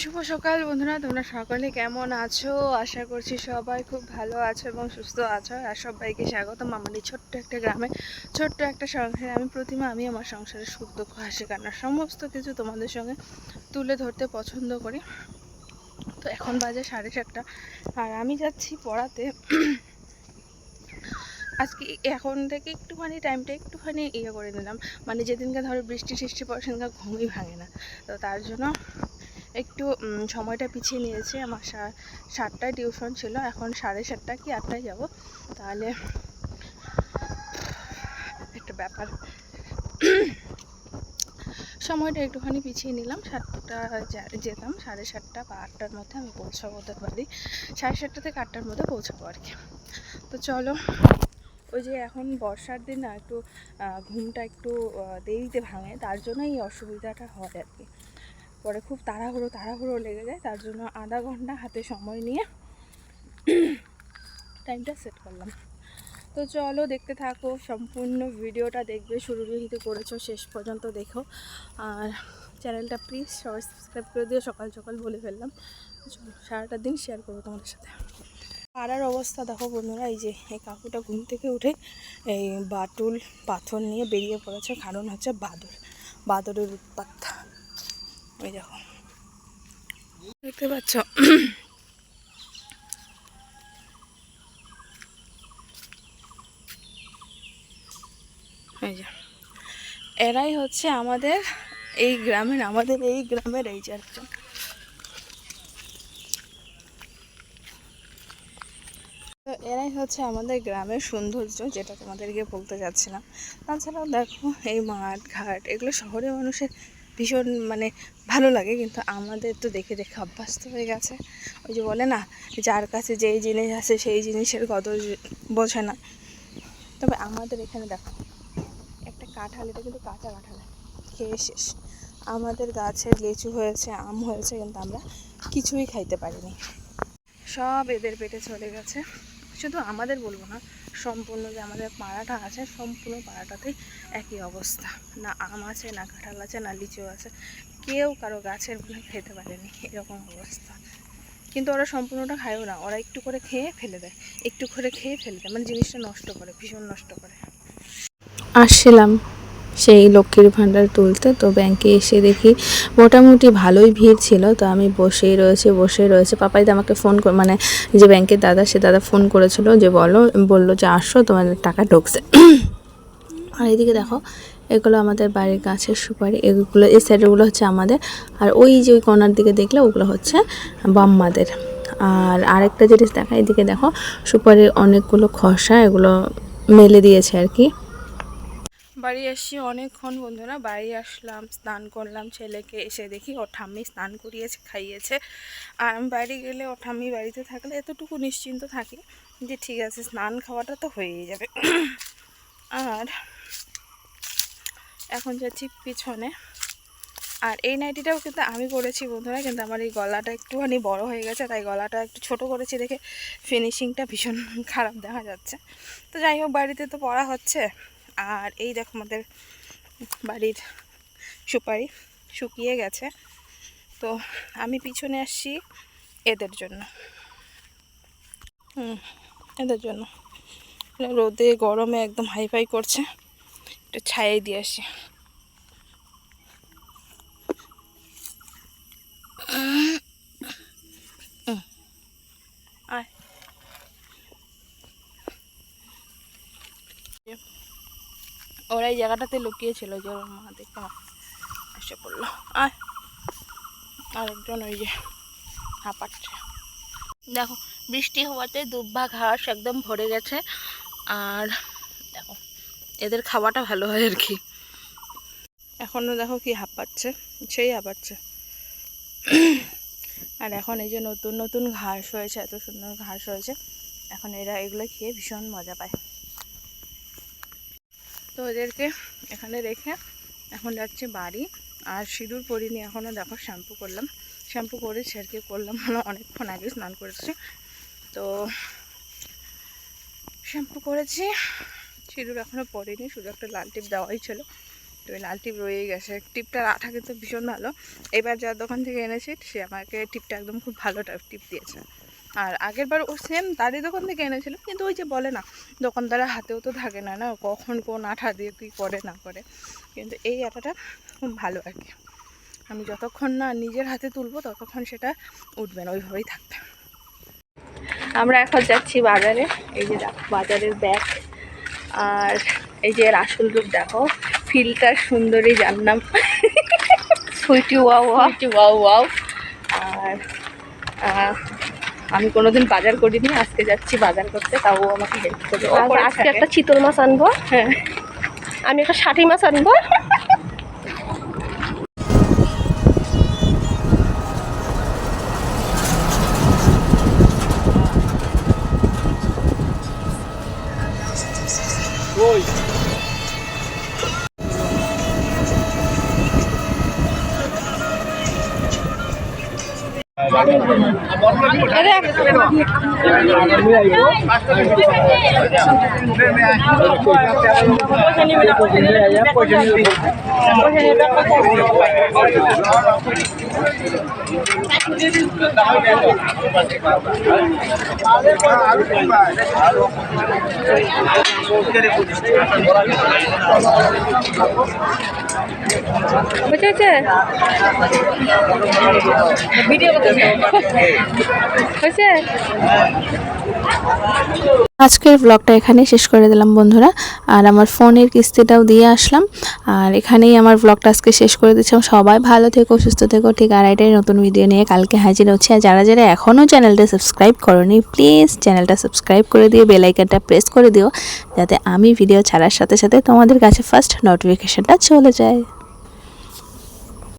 শুভ সকাল বন্ধুরা, তোমরা সকলে কেমন আছো? আশা করছি সবাই খুব ভালো আছো এবং সুস্থ আছো। আর সবাইকে স্বাগতম আমার এই ছোট্ট একটা গ্রামে। ছোট্ট একটা সংসারে আমি প্রতিমা, আমি আমার সংসারের সুখ, দুঃখ, হাসি, কান্না, সমস্ত কিছু তোমাদের সঙ্গে তুলে ধরতে পছন্দ করি। তো এখন বাজে সাড়ে সাতটা। আর আমি যাচ্ছি পড়াতে। আজকে এখন থেকে একটুখানি টাইমটা একটুখানি ইয়ে করে নিলাম। মানে যেদিনকে ধরো বৃষ্টি সৃষ্টি পড়ে, সেদিনকে ঘুমই ভাঙে না। তো তার জন্য একটু সময়টা পিছিয়ে নিয়েছি। আমার সাতটায় টিউশন ছিল, এখন সাড়ে সাতটা কি আটটায় যাব? তাহলে একটা ব্যাপার। সময়টা একটুখানি পিছিয়ে নিলাম, সাতটা যেতাম, সাড়ে সাতটা বা আটটার মধ্যে আমি পৌঁছাবো ওদের বাড়ি সাড়ে সাতটা থেকে আটটার মধ্যে পৌঁছাবো আর কি। তো চলো, ওই যে এখন বর্ষার দিন না, একটু ঘুমটা একটু দেরিতে ভাঙে, তার জন্য এই অসুবিধাটা হয় আর কি। পরে খুব তাড়াহুড়ো তাড়াহুড়ো লেগে যায়। তার জন্য আধা ঘণ্টা হাতে সময় নিয়ে টাইমটা সেট করলাম। তো চলো দেখতে থাকো, সম্পূর্ণ ভিডিওটা দেখবে শুরু যেহেতু করেছ, শেষ পর্যন্ত দেখো। আর চ্যানেলটা প্লিজ সবাই সাবস্ক্রাইব করে দিও, সকাল সকাল বলে ফেললাম। চলো, সারাটা দিন শেয়ার করব তোমাদের সাথে। পাড়ার অবস্থা দেখো বন্ধুরা, এই যে এই কাকুটা ঘুম থেকে উঠে এই বাটুল পাথর নিয়ে বেরিয়ে পড়েছে, কারণ হচ্ছে বাদর বাদরের উৎপাত ওই দেখো। দেখতে পাচ্ছ? এই যে। এরাই হচ্ছে আমাদের এই গ্রামের আমাদের এই গ্রামের এই চারজন তো এরাই হচ্ছে আমাদের গ্রামের সৌন্দর্য যেটা তোমাদেরকে বলতে যাচ্ছিলাম। তাছাড়াও দেখো এই মাঠ ঘাট এগুলো শহরের মানুষের ভীষণ মানে ভালো লাগে, কিন্তু আমাদের তো দেখে দেখে অভ্যস্ত হয়ে গেছে। ওই যে বলে না, যার কাছে যেই জিনিস আছে সেই জিনিসের কদর বোঝে না। তবে আমাদের এখানে দেখো, একটা কাঁঠাল, এটা কিন্তু কাঁচা কাঁঠাল, খেয়ে শেষ। আমাদের গাছের লিচু হয়েছে, আম হয়েছে, কিন্তু আমরা কিছুই খাইতে পারিনি। সব এদের পেটে চলে গেছে। শুধু আমাদের বলব না সম্পূর্ণ যে আমাদের পাড়াটা আছে, সম্পূর্ণ পাড়াটাতেই একই অবস্থা। না আম আছে, না কাঁঠাল আছে, না লিচু আছে। কেউ কারও গাছের খেতে পারেনি, এরকম অবস্থা। কিন্তু ওরা সম্পূর্ণটা খায়ও না। ওরা একটু করে খেয়ে ফেলে দেয়। একটু করে খেয়ে ফেলে দেয়। মানে জিনিসটা নষ্ট করে, ভীষণ নষ্ট করে। আসছিলাম সেই লক্ষ্মীর ভাণ্ডার তুলতে। তো ব্যাংকে এসে দেখি মোটামুটি ভালোই ভিড় ছিল। তো আমি বসেই রয়েছে বসে রয়েছে। পাপাই আমাকে ফোন মানে যে ব্যাংকের দাদা, সে দাদা ফোন করেছিল যে বলো, বলল যে আসো তোমাদের টাকা ঢুকছে। আর এদিকে দেখো, এগুলো আমাদের বাড়ির গাছের সুপারি, এগুলো এই সাইডগুলো হচ্ছে আমাদের। আর ওই যে ওই কর্নার দিকে দেখলে ওগুলো হচ্ছে বাম্মাদের। আর আরেকটা জিনিস দেখা এদিকে দেখো, সুপারির অনেকগুলো খসা, এগুলো মেলে দিয়েছে আর কি। বাড়ি এসছি অনেকক্ষণ বন্ধুরা, বাড়ি আসলাম, স্নান করলাম ছেলেকে, এসে দেখি ওর ঠাম্মি স্নান করিয়েছে, খাইয়েছে। আর আমি বাড়ি গেলে ও ঠাম্মি বাড়িতে থাকলে এতটুকু নিশ্চিন্ত থাকি যে ঠিক আছে, স্নান খাওয়াটা তো হয়েই যাবে। আর এখন যাচ্ছি পিছনে। আর এই নাইটিটাও কিন্তু আমি করেছি বন্ধুরা, কিন্তু আমার এই গলাটা একটুখানি বড় হয়ে গেছে, তাই গলাটা একটু ছোট করেছি দেখে ফিনিশিংটা ভীষণ খারাপ দেখা যাচ্ছে। তো যাই হোক, বাড়িতে তো পড়া হচ্ছে। আর এই দেখো আমাদের বাড়ির সুপারি শুকিয়ে গেছে। তো আমি পিছনে আসছি এদের জন্য। এদের জন্য। রোদে, গরমে একদম হাইফাই করছে। একটু ছায়াই দিয়ে আসি। ওরা এই জায়গাটাতে লুকিয়েছিল যে ওর মা দেখতে এসে পড়ল। আর আরেকজন ওই যে হাঁপাচ্ছে। দেখো, বৃষ্টি হওয়াতে দুব্বা ঘাস একদম ভরে গেছে। আর দেখো, এদের খাওয়াটা ভালো হয় আর কি। এখনও দেখো কি হাঁপাচ্ছে, সেই হাঁপাচ্ছে। আর এখন এই যে নতুন নতুন ঘাস হয়েছে, এত সুন্দর ঘাস হয়েছে। এখন এরা এগুলো খেয়ে ভীষণ মজা পায়। তো ওদেরকে এখানে রেখে এখন যাচ্ছি বাড়ি। আর সিঁদুর পরিনি এখনও দেখো শ্যাম্পু করলাম। শ্যাম্পু করেছি, আর কি করলাম মানে অনেকক্ষণ আগে স্নান করেছি। তো শ্যাম্পু করেছি, সিঁদুর এখনও পরিনি, শুধু একটা লাল টিপ দেওয়াই ছিল। ওই লাল টিপ রয়েই গেছে। টিপটার আঠা কিন্তু ভীষণ ভালো। এবার যার দোকান থেকে এনেছি, সে আমাকে টিপটা একদম খুব ভালো টিপ দিয়েছে। আর আগের বার ও সেম তারই দোকান থেকে এনেছিল কিন্তু ওই যে বলে না দোকানদারের হাতেও তো থাকে না না? কখন কোন আঠা দিয়ে কী করে না করে? কিন্তু এই আঠাটা খুব ভালো আর কি। আমি যতক্ষণ না নিজের হাতে তুলবো ততক্ষণ সেটা উঠবে না ওইভাবেই থাকবে। আমরা এখন যাচ্ছি বাজারে। এই যে দেখো বাজারের ব্যাগ আর এই যে এর আসল রূপ দেখো ফিল্টার সুন্দরী নাম সুইটি ওয়াও ওয়াও। ওয়াও আর আমি কোনোদিন বাজার করিনি আজকে যাচ্ছি বাজার করতে তাও আমাকে হেল্প করবে। আজকে একটা চিতল মাছ আনব। হ্যাঁ। আমি একটা ষাটি মাছ আনব। বুঝেছে হয়েছে আজকের ব্লগটা এখানেই শেষ করে দিলাম, বন্ধুরা। আর আমার ফোনের কিস্তিটাও দিয়ে আসলাম। আর এখানেই আমার ব্লগটা আজকে শেষ করে দিচ্ছিলাম সবাই ভালো থেকো, সুস্থ থেকো। ঠিক আড়াইটাই নতুন ভিডিও নিয়ে কালকে হাজির হচ্ছে। আর যারা যারা এখনও চ্যানেলটা সাবস্ক্রাইব করনি প্লিজ চ্যানেলটা সাবস্ক্রাইব করে দিয়ে বেল আইকনটা প্রেস করে দিও। যাতে আমি ভিডিও ছাড়ার সাথে সাথে তোমাদের কাছে ফার্স্ট নোটিফিকেশনটা চলে যায়।